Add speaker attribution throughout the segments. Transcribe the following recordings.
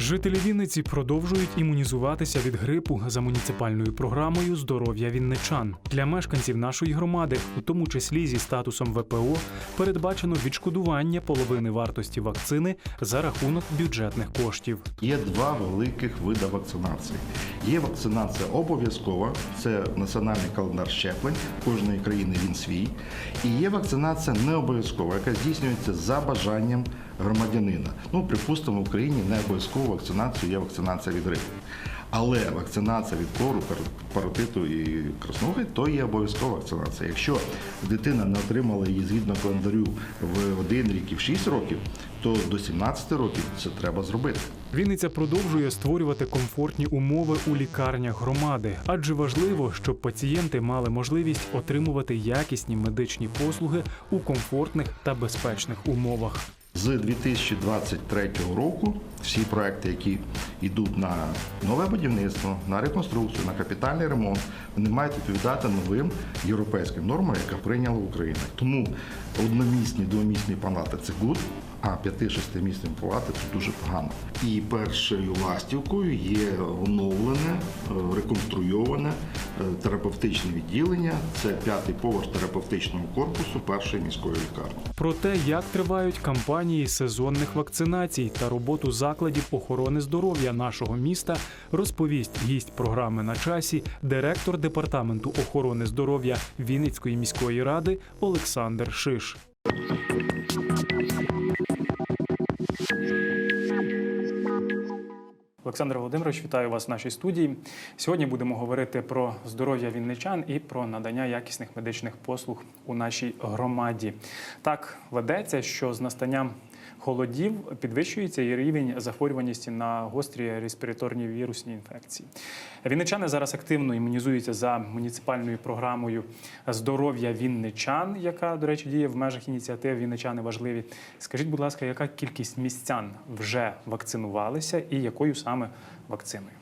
Speaker 1: Жителі Вінниці продовжують імунізуватися від грипу за муніципальною програмою Здоров'я вінничан для мешканців нашої громади, у тому числі зі статусом ВПО, передбачено відшкодування половини вартості вакцини за рахунок бюджетних коштів.
Speaker 2: Є два великих види вакцинації. Є вакцинація обов'язкова, це національний календар щеплень, кожної країни він свій. І є вакцинація не обов'язкова, яка здійснюється за бажанням громадянина. Ну, припустимо, в Україні не обов'язково вакцинацію є вакцинація від грипу. Але вакцинація від кору, пар- паротиту і краснухи то є обов'язкова вакцинація. Якщо дитина не отримала її згідно календарю в один рік і в 6 років, то до 17 років це треба зробити.
Speaker 1: Вінниця продовжує створювати комфортні умови у лікарнях громади, адже важливо, щоб пацієнти мали можливість отримувати якісні медичні послуги у комфортних та безпечних умовах.
Speaker 2: З 2023 року всі проекти, які йдуть на нове будівництво, на реконструкцію, на капітальний ремонт, вони мають відповідати новим європейським нормам, яка прийняла Україна. Тому одномісні, двомісні палати це гуд, а п'яти-шестимісні палати це дуже погано. І першою ластівкою є оновлене, е, реконструйоване е, терапевтичне відділення. Це п'ятий поверх терапевтичного корпусу першої міської лікарні.
Speaker 1: Про те, як тривають кампанії сезонних вакцинацій та роботу закладів охорони здоров'я нашого міста, розповість гість програми на часі, директор департаменту охорони здоров'я Вінницької міської ради Олександр Шиш. Олександр Володимирович, вітаю вас в нашій студії. Сьогодні будемо говорити про здоров'я вінничан і про надання якісних медичних послуг у нашій громаді. Так ведеться, що з настанням холодів підвищується і рівень захворюваності на гострі респіраторні вірусні інфекції. Вінничани зараз активно імунізуються за муніципальною програмою здоров'я вінничан, яка, до речі, діє в межах ініціатив Вінничани важливі. Скажіть, будь ласка, яка кількість містян вже вакцинувалися і якою саме вакциною?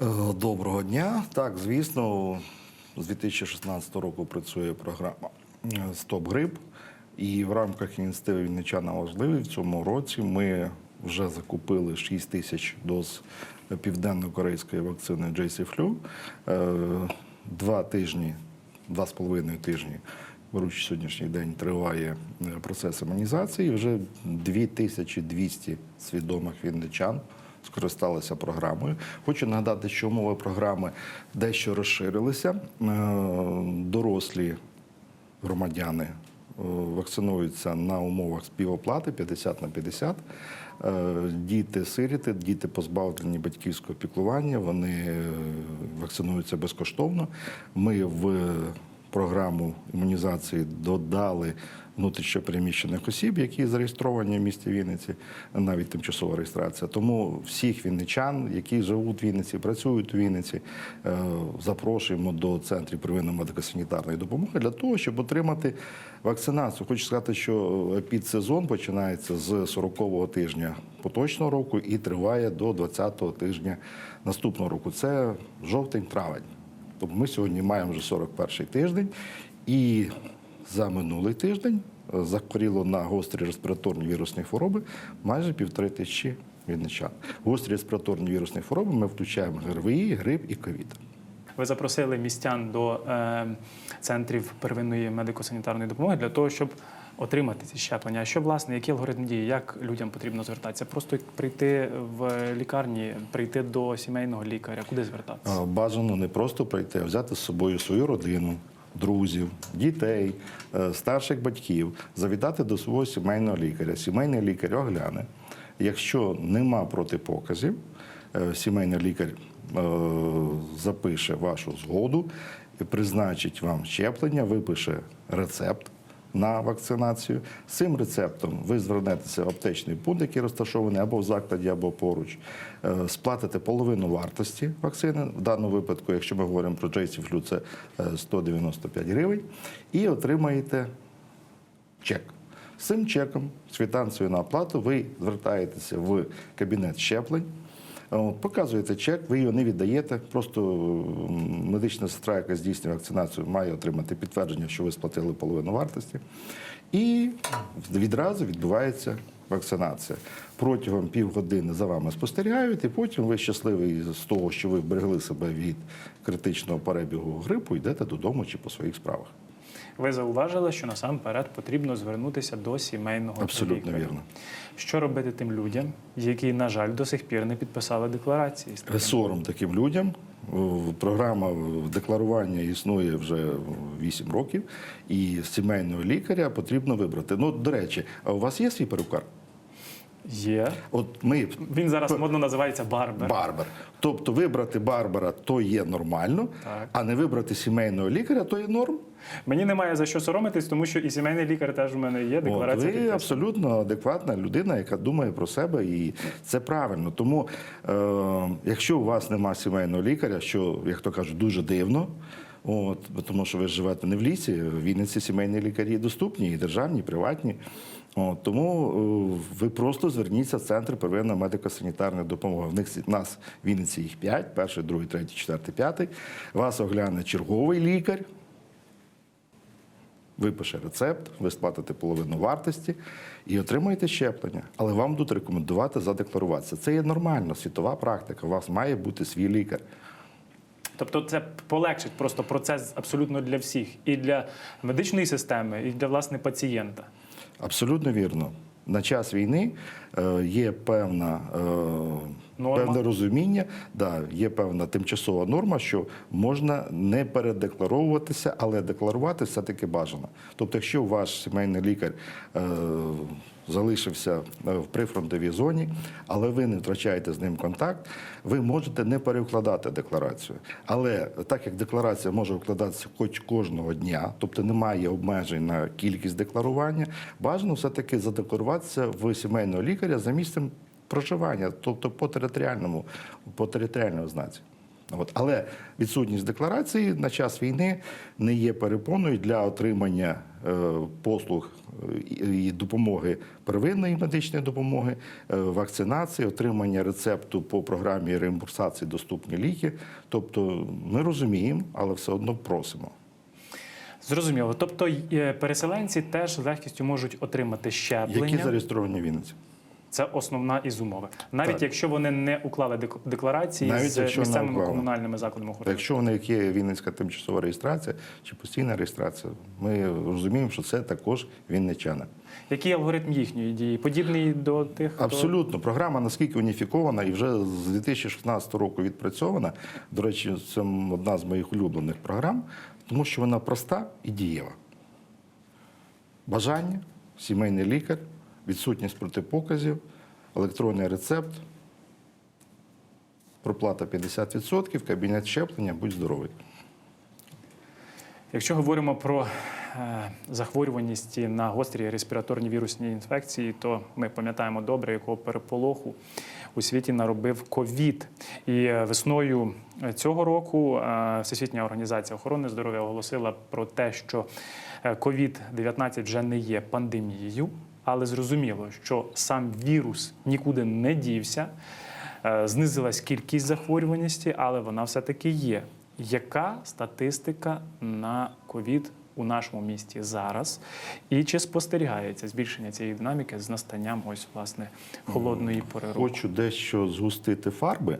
Speaker 2: Е, Доброго дня. Так, звісно, з 2016 року працює програма Стоп Грип. І в рамках ініціативи Вінничана важливі в цьому році ми вже закупили 6 тисяч доз південно-корейської вакцини JC-Flu. Е, Два тижні, два з половиною тижні. Беручи сьогоднішній день триває е, процес імунізації. Вже 2200 свідомих вінничан скористалися програмою. Хочу нагадати, що умови програми дещо розширилися. Е, Дорослі громадяни вакцинуються на умовах співоплати 50 на 50. Е, Діти сиріти, діти позбавлені батьківського піклування, вони е, вакцинуються безкоштовно. Ми в програму імунізації додали внутрішньопереміщених осіб, які зареєстровані в місті Вінниці, навіть тимчасова реєстрація. Тому всіх вінничан, які живуть в Вінниці, працюють у Вінниці, е, запрошуємо до центрів первинної медико-санітарної допомоги для того, щоб отримати вакцинацію. Хочу сказати, що підсезон починається з 40-го тижня поточного року і триває до 20-го тижня наступного року. Це жовтень-травень. Тобто ми сьогодні маємо вже 41 й тиждень, і за минулий тиждень е, захворіло на гострі респіраторні вірусні хвороби майже півтори тисячі вінничан. Гострі респіраторні вірусні хвороби ми включаємо ГРВІ, грип і ковід.
Speaker 1: Ви запросили містян до е, центрів первинної медико-санітарної допомоги для того, щоб отримати ці щеплення. А що власне, який алгоритм дії, як людям потрібно звертатися? Просто прийти в лікарні, прийти до сімейного лікаря, куди звертатися?
Speaker 2: Бажано не просто прийти, а взяти з собою свою родину, друзів, дітей, е, старших батьків, завітати до свого сімейного лікаря. Сімейний лікар огляне. Якщо нема протипоказів, е, сімейний лікар е, запише вашу згоду, призначить вам щеплення, випише рецепт на вакцинацію. З цим рецептом ви звернетеся в аптечний пункт, який розташований або в закладі, або поруч, Е, сплатите половину вартості вакцини. В даному випадку, якщо ми говоримо про JC-Flu, це е, 195 гривень, і отримаєте чек. З цим чеком, з квитанцією на оплату, ви звертаєтеся в кабінет щеплень. От, Показуєте чек, ви його не віддаєте. Просто медична сестра, яка здійснює вакцинацію, має отримати підтвердження, що ви сплатили половину вартості. І відразу відбувається вакцинація. Протягом півгодини за вами спостерігають, і потім ви щасливі з того, що ви вберегли себе від критичного перебігу грипу, йдете додому чи по своїх справах.
Speaker 1: Ви зауважили, що насамперед потрібно звернутися до сімейного
Speaker 2: Абсолютно
Speaker 1: лікаря.
Speaker 2: вірно.
Speaker 1: Що робити тим людям, які, на жаль, до сих пір не підписали декларації?
Speaker 2: Сором таким людям. Програма декларування існує вже 8 років, і з сімейного лікаря потрібно вибрати. Ну, до речі, а у вас є свій перукар?
Speaker 1: Є.
Speaker 2: От ми
Speaker 1: Він зараз модно називається барбер.
Speaker 2: барбер. Тобто вибрати барбера то є нормально,
Speaker 1: Так.
Speaker 2: а не вибрати сімейного лікаря то є норм.
Speaker 1: Мені немає за що соромитись, тому що і сімейний лікар теж у мене є. Декларація
Speaker 2: ви
Speaker 1: підписана.
Speaker 2: абсолютно адекватна людина, яка думає про себе, і це правильно. Тому, е, якщо у вас немає сімейного лікаря, що, як то кажуть, дуже дивно. От, тому що ви живете не в лісі, в Вінниці сімейні лікарі доступні, і державні, і приватні. От, тому е, ви просто зверніться в центр первинної медико-санітарної допомоги. В них в нас в Вінниці їх 5, перший, другий, третій, четвертий, п'ятий. Вас огляне черговий лікар, випише рецепт, ви сплатите половину вартості і отримаєте щеплення. Але вам будуть рекомендувати задекларуватися. Це є нормально, світова практика. У вас має бути свій лікар.
Speaker 1: Тобто це полегшить просто процес абсолютно для всіх, і для медичної системи, і для власне пацієнта.
Speaker 2: Абсолютно вірно. На час війни е, є певна, е,
Speaker 1: Норма.
Speaker 2: певне розуміння, да, є певна тимчасова норма, що можна не передекларовуватися, але декларувати все-таки бажано. Тобто, якщо ваш сімейний лікар е, залишився е, в прифронтовій зоні, але ви не втрачаєте з ним контакт, ви можете не перекладати декларацію. Але так як декларація може вкладатися хоч кожного дня, тобто немає обмежень на кількість декларування, бажано все-таки задекларуватися в сімейного лікаря за місцем проживання, тобто по територіальному, по територіальній ознаці. От. Але відсутність декларації на час війни не є перепоною для отримання е, послуг е, і допомоги первинної медичної допомоги, е, вакцинації, отримання рецепту по програмі реімбурсації доступні ліки. Тобто ми розуміємо, але все одно просимо.
Speaker 1: Зрозуміло. Тобто переселенці теж з легкістю можуть отримати щеплення.
Speaker 2: Які зареєстровані в Вінниці?
Speaker 1: Це основна із умови. Навіть
Speaker 2: Так.
Speaker 1: якщо вони не уклали дек- декларації
Speaker 2: Навіть
Speaker 1: з місцевими комунальними закладами охорони.
Speaker 2: Якщо у них є Вінницька тимчасова реєстрація чи постійна реєстрація, ми розуміємо, що це також вінничани.
Speaker 1: Який алгоритм їхньої дії? Подібний до тих, хто-
Speaker 2: Абсолютно. Програма наскільки уніфікована і вже з 2016 року відпрацьована. До речі, це одна з моїх улюблених програм, тому що вона проста і дієва. Бажання, сімейний лікар, відсутність протипоказів, електронний рецепт, проплата 50%, кабінет щеплення, будь здоровий.
Speaker 1: Якщо говоримо про е, захворюваність на гострі респіраторні вірусні інфекції, то ми пам'ятаємо добре, якого переполоху у світі наробив ковід. І е, весною цього року е, Всесвітня організація охорони здоров'я оголосила про те, що ковід 19 вже не є пандемією, але зрозуміло, що сам вірус нікуди не дівся. Е, Знизилась кількість захворюваності, але вона все-таки є. Яка статистика на ковід у нашому місті зараз? І чи спостерігається збільшення цієї динаміки з настанням ось власне холодної пори року?
Speaker 2: Хочу дещо згустити фарби.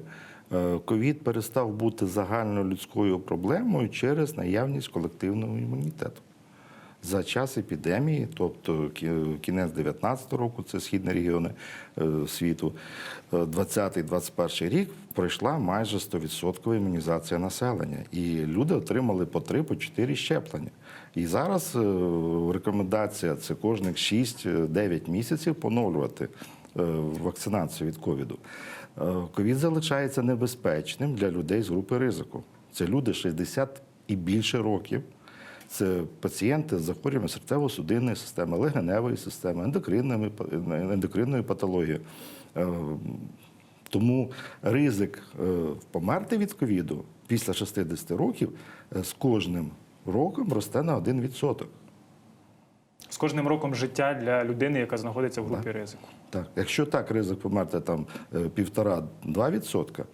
Speaker 2: Е, Ковід перестав бути загальнолюдською проблемою через наявність колективного імунітету. За час епідемії, тобто кі- кінець 19 року, це східні регіони е, світу, е, 20-21 рік пройшла майже 100% імунізація населення. І люди отримали по 3 по 4 щеплення. І зараз е, рекомендація це кожних 6-9 місяців поновлювати е, вакцинацію від ковіду. Е, Ковід залишається небезпечним для людей з групи ризику. Це люди 60 і більше років. Це пацієнти з захворюванням серцево-судинної системи, легеневої системи, ендокринної, ендокринної патології. Е, Тому ризик е, померти від ковіду після 60 років е, з кожним роком росте на 1%.
Speaker 1: З кожним роком життя для людини, яка знаходиться в групі ризику.
Speaker 2: Так, якщо так ризик померти там е, півтора-два відсотка,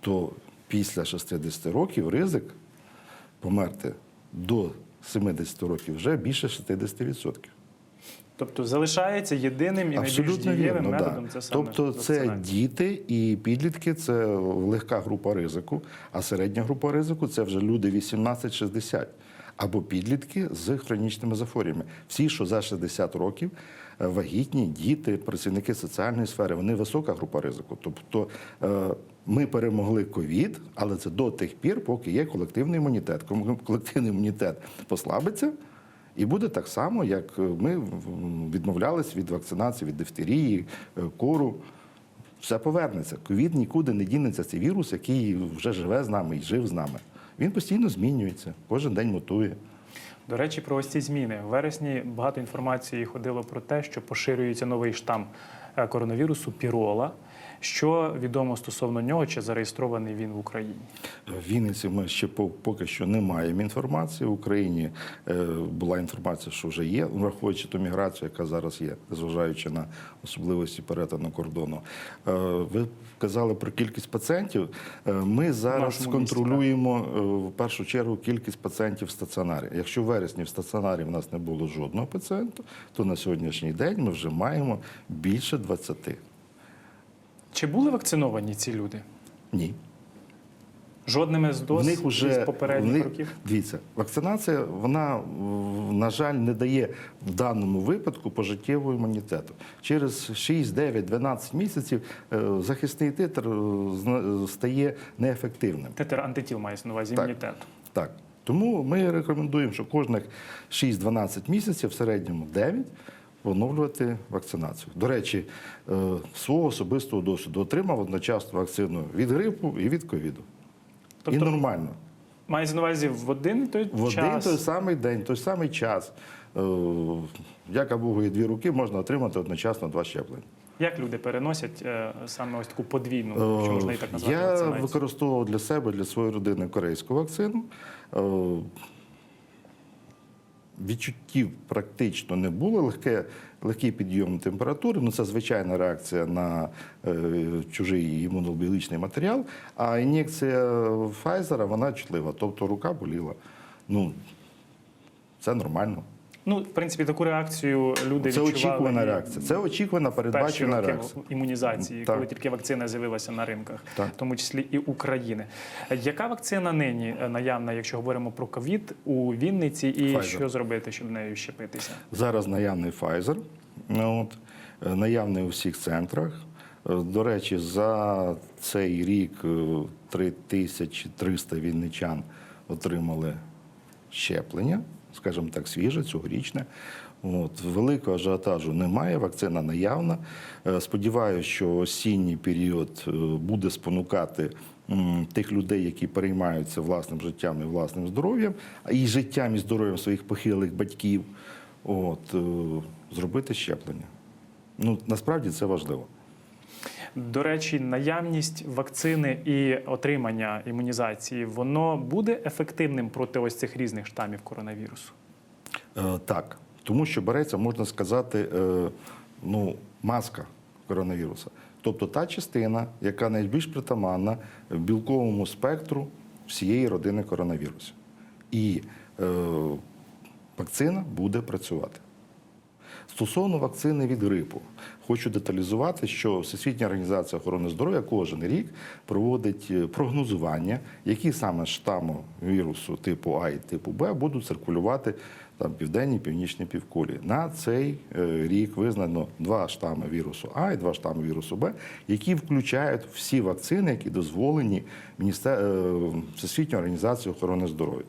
Speaker 2: то після 60 років ризик померти до 70 років вже більше 60%.
Speaker 1: Тобто залишається єдиним і найбільш дієвим методом
Speaker 2: да.
Speaker 1: це саме
Speaker 2: Тобто це діти і підлітки, це легка група ризику, а середня група ризику це вже люди 18-60 або підлітки з хронічними захворюваннями. Всі, що за 60 років, е, вагітні, діти, працівники соціальної сфери, вони висока група ризику. Тобто е, ми перемогли ковід, але це до тих пір, поки є колективний імунітет. Колективний імунітет послабиться. І буде так само, як е, ми відмовлялись від вакцинації, від дифтерії, кору. Все повернеться. Ковід нікуди не дінеться. Це вірус, який вже живе з нами і жив з нами. Він постійно змінюється, кожен день мутує.
Speaker 1: До речі, про ось ці зміни. В вересні багато інформації ходило про те, що поширюється новий штам е, коронавірусу пірола. Що відомо стосовно нього, чи зареєстрований він в Україні?
Speaker 2: В Вінниці ми ще по- поки що не маємо інформації. В Україні е, була інформація, що вже є, враховуючи ту міграцію, яка зараз є, зважаючи на особливості перетину кордону. Е, ви казали про кількість пацієнтів. Е, Ми зараз контролюємо в першу чергу кількість пацієнтів в стаціонарі. Якщо в вересні в стаціонарі в нас не було жодного пацієнта, то на сьогоднішній день ми вже маємо більше 20.
Speaker 1: Чи були вакциновані ці люди?
Speaker 2: Ні.
Speaker 1: Жодними з доз
Speaker 2: в них уже
Speaker 1: із попередніх
Speaker 2: в них,
Speaker 1: років?
Speaker 2: Дивіться, вакцинація, вона, на жаль, не дає в даному випадку пожиттєвого імунітету. Через 6, 9, 12 місяців е, захисний титр е, стає неефективним.
Speaker 1: Титр антитіл мається на увазі
Speaker 2: Так. Так. Тому ми рекомендуємо, що кожних 6-12 місяців, в середньому 9, поновлювати вакцинацію. До речі, е, свого особистого досвіду отримав одночасно вакцину від грипу і від ковіду. і
Speaker 1: Тобто
Speaker 2: нормально.
Speaker 1: мається на увазі в один той
Speaker 2: В один той самий день, той самий час. Е, Богу є дві руки, можна отримати одночасно два щеплення.
Speaker 1: Як люди переносять е, саме ось таку подвійну, що можна і так назвати
Speaker 2: Я
Speaker 1: вакцинацію?
Speaker 2: використовував для себе, для своєї родини корейську вакцину. Відчуттів практично не було. Легке, легкий підйом температури. Ну, це звичайна реакція на е, чужий імунобіологічний матеріал. А ін'єкція Pfizer, вона чутлива, тобто рука боліла. Ну, це нормально.
Speaker 1: Ну, в принципі, таку реакцію люди
Speaker 2: Це
Speaker 1: відчували
Speaker 2: очікувана реакція. Це очікувана передбачена реакція.
Speaker 1: імунізації,
Speaker 2: Так.
Speaker 1: коли тільки вакцина з'явилася на ринках,
Speaker 2: Так.
Speaker 1: в тому числі і України. Яка вакцина нині е, наявна, якщо говоримо про ковід у Вінниці, і
Speaker 2: Pfizer.
Speaker 1: що зробити, щоб нею щепитися?
Speaker 2: Зараз наявний Pfizer, ну, от, е, наявний у всіх центрах. Е, До речі, за цей рік е, 3300 вінничан отримали щеплення, скажімо так, свіже, цьогорічне. От, великого ажіотажу немає, вакцина наявна. Е, Сподіваюся, що осінній період е, буде спонукати тих людей, які переймаються власним життям і власним здоров'ям, і життям і здоров'ям своїх похилих батьків, от, е, зробити щеплення. Ну, насправді це важливо.
Speaker 1: До речі, наявність вакцини і отримання імунізації воно буде ефективним проти ось цих різних штамів коронавірусу.
Speaker 2: Е, Так, тому що береться, можна сказати, е, ну, маска коронавіруса. Тобто та частина, яка найбільш притаманна в білковому спектру всієї родини коронавірусів. І е, вакцина буде працювати. Стосовно вакцини від грипу, хочу деталізувати, що Всесвітня організація охорони здоров'я кожен рік проводить е, прогнозування, які саме штами вірусу типу А і типу Б будуть циркулювати там південній північній півкулі. На цей е, рік визнано два штами вірусу А і два штами вірусу Б, які включають всі вакцини, які дозволені Міністер... організацією Всесвітньої організації охорони здоров'я.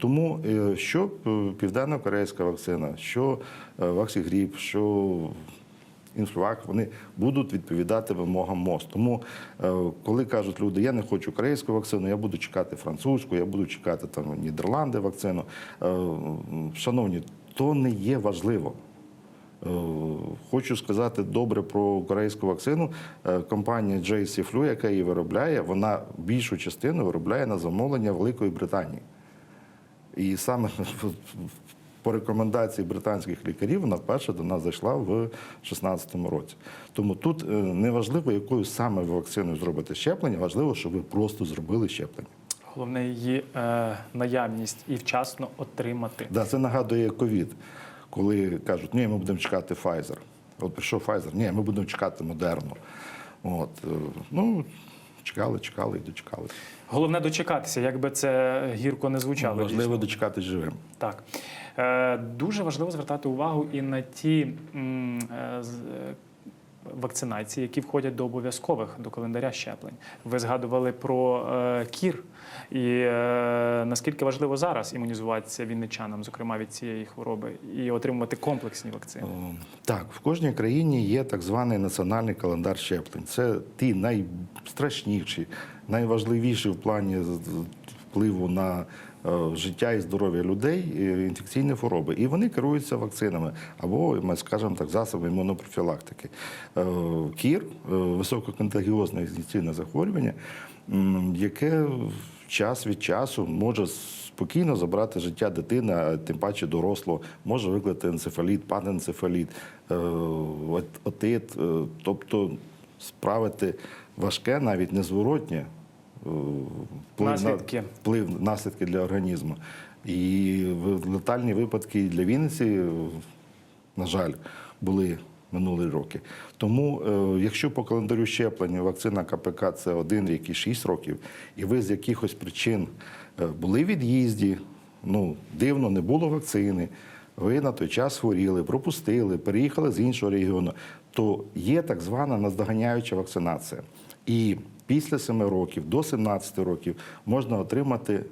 Speaker 2: Тому е, що е, південно-корейська вакцина, що е, ваксігріп, що інфлюак, вони будуть відповідати вимогам МОЗ. Тому, е, коли кажуть люди, я не хочу корейську вакцину, я буду чекати французьку, я буду чекати там Нідерланди вакцину. Е, Шановні, то не є важливо. Е, Хочу сказати добре про корейську вакцину. Компанія JC Flu, яка її виробляє, вона більшу частину виробляє на замовлення Великої Британії. І саме по рекомендації британських лікарів вона вперше до нас зайшла в 2016 році. Тому тут е, не важливо, якою саме ви вакциною зробите щеплення, важливо, щоб ви просто зробили щеплення.
Speaker 1: Головне її е, наявність і вчасно отримати.
Speaker 2: Да, це нагадує ковід. коли кажуть, ні, ми будемо чекати Pfizer. От прийшов Pfizer, ні, ми будемо чекати Модерну. От, е, ну, чекали, чекали і дочекали.
Speaker 1: Головне дочекатися, як би це гірко не звучало.
Speaker 2: Важливо
Speaker 1: дійсно.
Speaker 2: дочекати живим.
Speaker 1: Так. Е, дуже важливо звертати увагу і на ті м, е, е, вакцинації, які входять до обов'язкових до календаря щеплень. Ви згадували про е, кір. І е, наскільки важливо зараз імунізуватися вінничанам, зокрема від цієї хвороби, і отримувати комплексні вакцини.
Speaker 2: О, Так, в кожній країні є так званий національний календар щеплень. Це ті найстрашніші, найважливіші в плані впливу на е, життя і здоров'я людей інфекційні хвороби. І вони керуються вакцинами або, ми скажемо так, засобами імунопрофілактики. Е, Кір е, висококонтагіозне інфекційне захворювання, яке час від часу може спокійно забрати життя дитини, а тим паче дорослого, може викликати енцефаліт, паненцефаліт, отит, тобто справити важке, навіть незворотнє е, вплив
Speaker 1: Наслідки.
Speaker 2: на вплив наслідки для організму. І летальні випадки для Вінниці, е, на жаль, були минулі роки. Тому, е, якщо по календарю щеплення вакцина КПК це один рік і 6 років, і ви з якихось причин були в від'їзді, ну дивно, не було вакцини. Ви на той час хворіли, пропустили, переїхали з іншого регіону, то є так звана наздоганяюча вакцинація. І після 7 років до 17 років можна отримати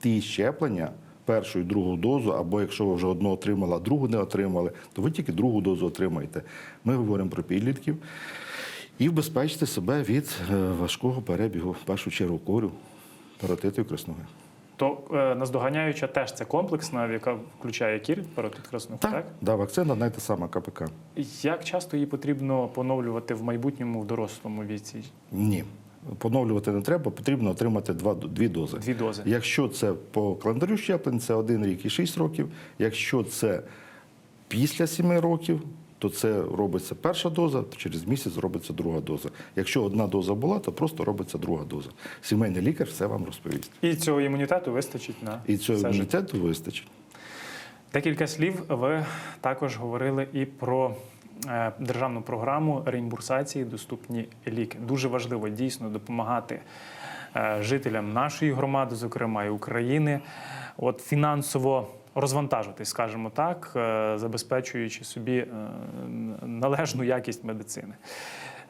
Speaker 2: ті щеплення, першу і другу дозу, або якщо ви вже одну отримали, а другу не отримали, то ви тільки другу дозу отримаєте. Ми говоримо про підлітків. І вбезпечте себе від е, важкого перебігу, в першу чергу корю, паротиту і.
Speaker 1: То е, наздоганяюча теж це комплексна, яка включає кір, паротит краснуху, так?
Speaker 2: Так, да, вакцина одна та сама КПК.
Speaker 1: Як часто її потрібно поновлювати в майбутньому в дорослому віці?
Speaker 2: Ні. Поновлювати не треба, потрібно отримати два, дві дози.
Speaker 1: Дві дози.
Speaker 2: Якщо це по календарю щеплень, це один рік і 6 років. Якщо це після 7 років, то це робиться перша доза, через місяць робиться друга доза. Якщо одна доза була, то просто робиться друга доза. Сімейний лікар все вам розповість.
Speaker 1: І цього імунітету вистачить на
Speaker 2: І цього
Speaker 1: все життя.
Speaker 2: вистачить.
Speaker 1: Декілька слів ви також говорили і про е, державну програму реімбурсації доступні ліки. Дуже важливо дійсно допомагати е, жителям нашої громади, зокрема і України, от фінансово розвантажитись, скажімо так, е, забезпечуючи собі е, належну якість медицини.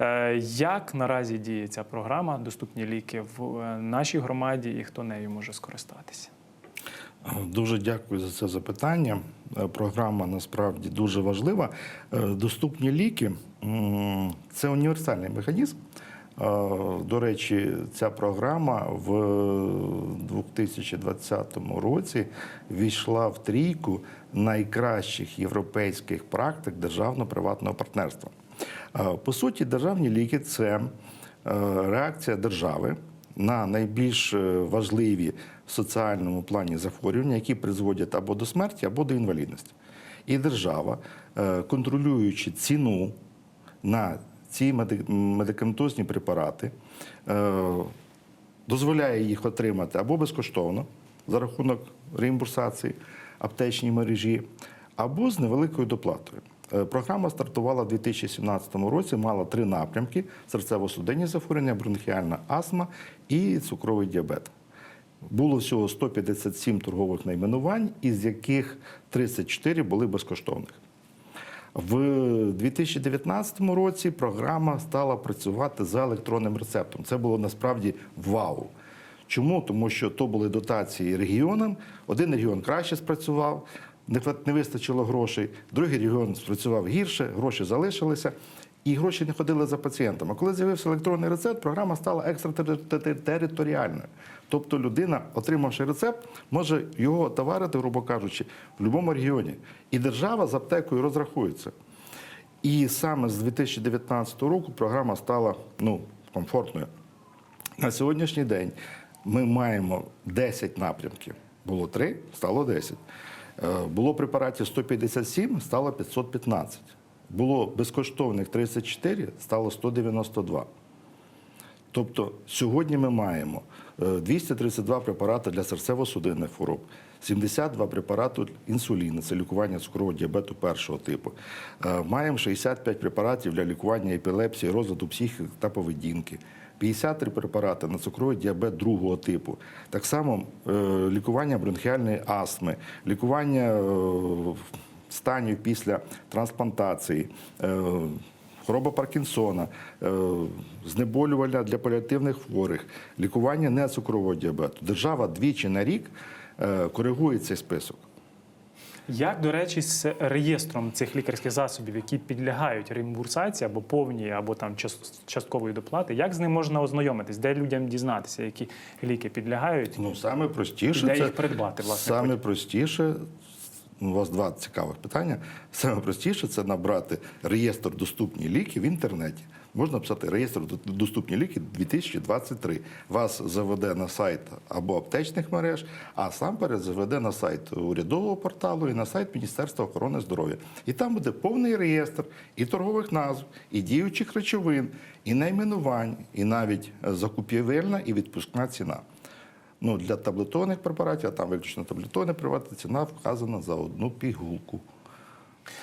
Speaker 1: Е, Як наразі діє ця програма Доступні ліки в нашій громаді і хто нею може скористатися?
Speaker 2: Дуже дякую за це запитання. Програма насправді дуже важлива. Доступні ліки це універсальний механізм. Е, До речі, ця програма в 2020 році війшла в трійку найкращих європейських практик державно-приватного партнерства. Е, По суті, державні ліки це е, реакція держави на найбільш е, важливі в соціальному плані захворювання, які призводять або до смерті, або до інвалідності. І держава, е, контролюючи ціну на ці медикаментозні препарати, е, дозволяє їх отримати або безкоштовно за рахунок реімбурсації аптечній мережі, або з невеликою доплатою. Е, Програма стартувала в 2017 році, мала три напрямки: серцево-судинні захворювання, бронхіальна астма і цукровий діабет. Було всього 157 торгових найменувань, із яких 34 були безкоштовних. В 2019 році програма стала працювати за електронним рецептом. Це було насправді вау. Чому? Тому що то були дотації регіонам. Один регіон краще спрацював, не вистачило грошей, другий регіон спрацював гірше, гроші залишилися. І гроші не ходили за пацієнтом. А коли з'явився електронний рецепт, програма стала екстратериторіальною. Тобто людина, отримавши рецепт, може його товарити, грубо кажучи, в будь-якому регіоні. І держава з аптекою розрахується. І саме з 2019 року програма стала ну, комфортною. На сьогоднішній день ми маємо 10 напрямків. Було 3, стало 10. Е, Було препаратів 157, стало 515. Було безкоштовних 34, стало 192. Тобто сьогодні ми маємо 232 препарати для серцево-судинних хвороб, 72 препарати інсуліну, це лікування цукрового діабету першого типу. Е, Маємо 65 препаратів для лікування епілепсії, розладу психіки та поведінки. 53 препарати на цукровий діабет другого типу. Так само е, лікування бронхіальної астми, лікування е, станів після трансплантації. Хвороба Паркінсона, е, знеболювання для паліативних хворих, лікування нецукрового діабету. Держава двічі на рік е, коригує цей список.
Speaker 1: Як, до речі, з реєстром цих лікарських засобів, які підлягають реімбурсації або повній, або там часткової доплати, як з ним можна ознайомитись? Де людям дізнатися, які ліки підлягають?
Speaker 2: Ну, саме простіше
Speaker 1: Де
Speaker 2: це,
Speaker 1: їх придбати, власне,
Speaker 2: Саме
Speaker 1: потім?
Speaker 2: простіше. У вас два цікавих питання. Саме простіше це набрати реєстр доступні ліки в інтернеті. Можна писати реєстр доступні ліки 2023. Вас заведе на сайт або аптечних мереж, а сам перед заведе на сайт урядового порталу і на сайт Міністерства охорони здоров'я. І там буде повний реєстр і торгових назв, і діючих речовин, і найменувань, і навіть закупівельна і відпускна ціна. Ну, для таблетованих препаратів, а там виключно таблетовані препарати, ціна вказана за одну пігулку.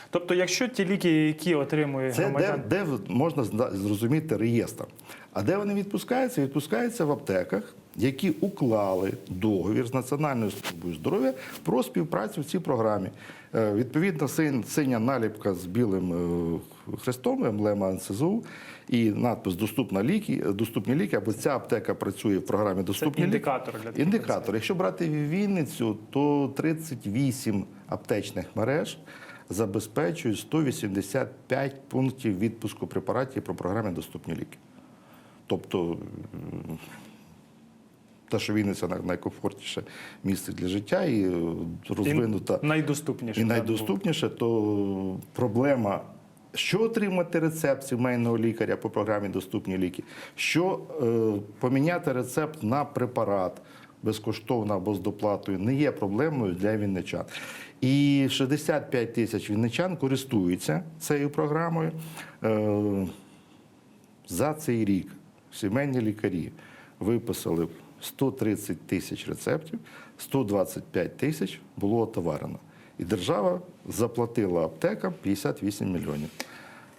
Speaker 1: Тобто, якщо ті ліки, які отримує
Speaker 2: Це де,
Speaker 1: громадян,
Speaker 2: де в- можна зрозуміти реєстр. А де вони відпускаються? Відпускаються в аптеках, які уклали договір з Національною службою здоров'я про співпрацю в цій програмі. Е, Відповідно, синя наліпка з білим е, хрестом, емблема НСЗУ, і надпис Доступна ліки, доступні ліки, або ця аптека працює в програмі Доступні ліки.
Speaker 1: індикатор для таких
Speaker 2: Індикатор. Якщо брати Вінницю, то 38 аптечних мереж забезпечують 185 пунктів відпуску препаратів про програмі Доступні ліки. Тобто, те, що Вінниця най- найкомфортніше місце для життя і е, розвинута
Speaker 1: і найдоступніше.
Speaker 2: і найдоступніше, то проблема. Що отримати рецепт сімейного лікаря по програмі Доступні ліки? Що е, поміняти рецепт на препарат безкоштовно або з доплатою не є проблемою для вінничан. І 65 тисяч вінничан користуються цією програмою. Е, за цей рік сімейні лікарі виписали 130 тисяч рецептів, 125 тисяч було отоварено. І держава заплатила аптекам 58 мільйонів.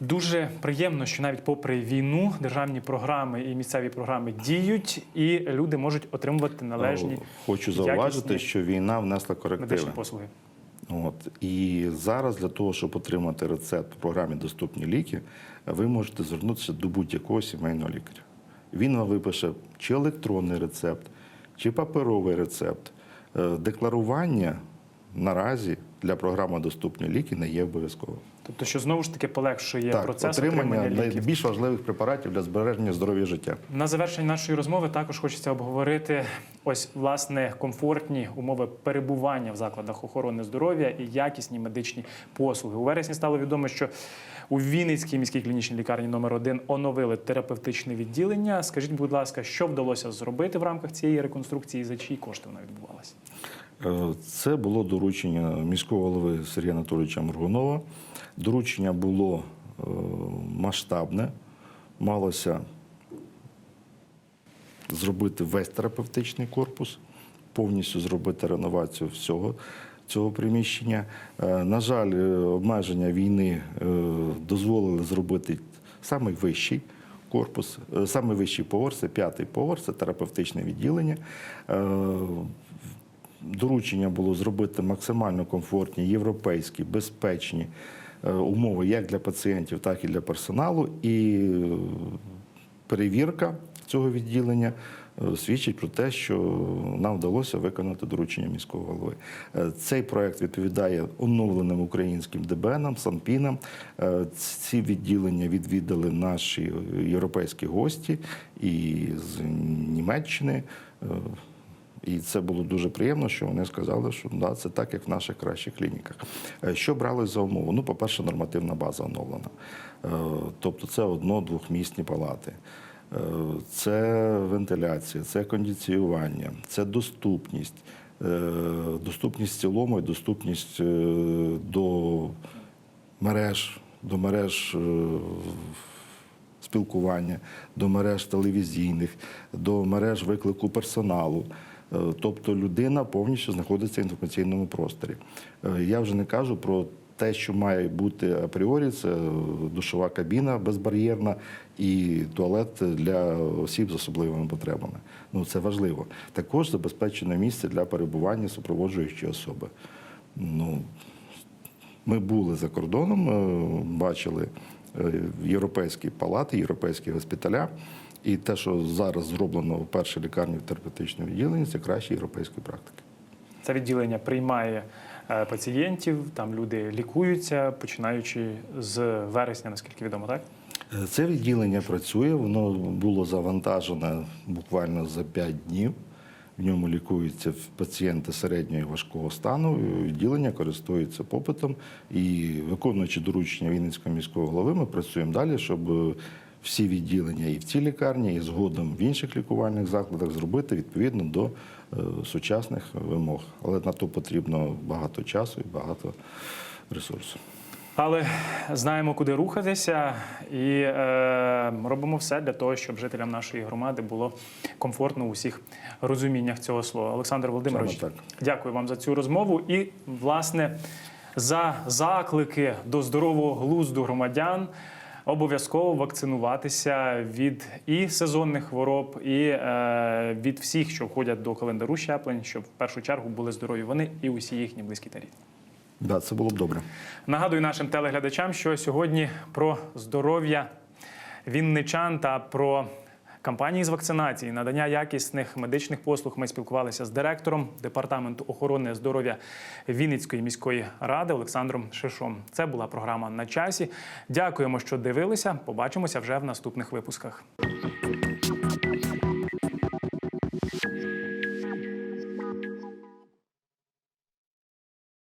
Speaker 1: Дуже приємно, що навіть попри війну державні програми і місцеві програми діють, і люди можуть отримувати належні
Speaker 2: Е, Хочу зауважити, що війна внесла корективи.
Speaker 1: медичні послуги.
Speaker 2: От і зараз для того, щоб отримати рецепт по програмі Доступні ліки, ви можете звернутися до будь-якого сімейного лікаря. Він вам випише чи електронний рецепт, чи паперовий рецепт. Е, Декларування наразі для програми Доступні ліки не є обов'язковим.
Speaker 1: Тобто, що знову ж таки полегшує
Speaker 2: Так,
Speaker 1: процес
Speaker 2: отримання
Speaker 1: отримання ліків.
Speaker 2: найбільш важливих препаратів для збереження здоров'я життя.
Speaker 1: На завершення нашої розмови також хочеться обговорити ось власне комфортні умови перебування в закладах охорони здоров'я і якісні медичні послуги. У вересні стало відомо, що у Вінницькій міській клінічній лікарні номер 1 оновили терапевтичне відділення. Скажіть, будь ласка, що вдалося зробити в рамках цієї реконструкції? За чиї кошти вона відбувалася?
Speaker 2: Е, Це було доручення міського голови Сергія Анатолійовича Моргунова. Доручення було е, масштабне, малося зробити весь терапевтичний корпус, повністю зробити реновацію всього цього приміщення. Е, На жаль, обмеження війни дозволили зробити самий вищий корпус, е, самий вищий поверх, це п'ятий поверх, це терапевтичне відділення. Доручення було зробити максимально комфортні, європейські, безпечні е, умови як для пацієнтів, так і для персоналу. І е, перевірка цього відділення е, свідчить про те, що нам вдалося виконати доручення міського голови. Цей проект відповідає оновленим українським ДБНам, Санпінам. Ці відділення відвідали наші європейські гості і з Німеччини. І це було дуже приємно, що вони сказали, що да, це так, як в наших кращих клініках. Е, Що брали за умову? Ну, по-перше, нормативна база оновлена. Е, Тобто це одно-двохмісні палати. Е, Це вентиляція, це кондиціювання, це доступність, доступність в цілому і доступність до мереж, до мереж спілкування, до мереж телевізійних, до мереж виклику персоналу. Е, Тобто людина повністю знаходиться в інформаційному просторі. Е, Я вже не кажу про те, що має бути апріорі, це душова кабіна безбар'єрна і туалет для осіб з особливими потребами. Ну це важливо. Також забезпечено місце для перебування супроводжуючої особи. Ну, ми були за кордоном, е, бачили європейські палати, європейські госпіталя. І те, що зараз зроблено в першій лікарні в терапевтичному відділенні, це краще європейської практики.
Speaker 1: Це відділення приймає е, пацієнтів, там люди лікуються, починаючи з вересня, наскільки відомо, так?
Speaker 2: Е, Це відділення працює, воно було завантажене буквально за 5 днів. В ньому лікуються пацієнти середнього і важкого стану. Відділення користується попитом і виконуючи доручення Вінницького міського голови, ми працюємо далі, щоб е, всі відділення і в цій лікарні, і згодом в інших лікувальних закладах зробити відповідно до е, сучасних вимог. Але на то потрібно багато часу і багато ресурсу.
Speaker 1: Але знаємо, куди рухатися, і е, робимо все для того, щоб жителям нашої громади було комфортно у всіх розуміннях цього слова. Олександр Володимирович, дякую вам за цю розмову і, власне, за заклики до здорового глузду громадян. Обов'язково вакцинуватися від і сезонних хвороб, і е, від всіх, що входять до календару щеплень, щоб в першу чергу були здорові вони і усі їхні близькі та рідні.
Speaker 2: Да, це було б добре.
Speaker 1: Нагадую нашим телеглядачам, що сьогодні про здоров'я вінничан та про кампанії з вакцинації, надання якісних медичних послуг. Ми спілкувалися з директором департаменту охорони здоров'я Вінницької міської ради Олександром Шишом. Це була програма на часі. Дякуємо, що дивилися. Побачимося вже в наступних випусках.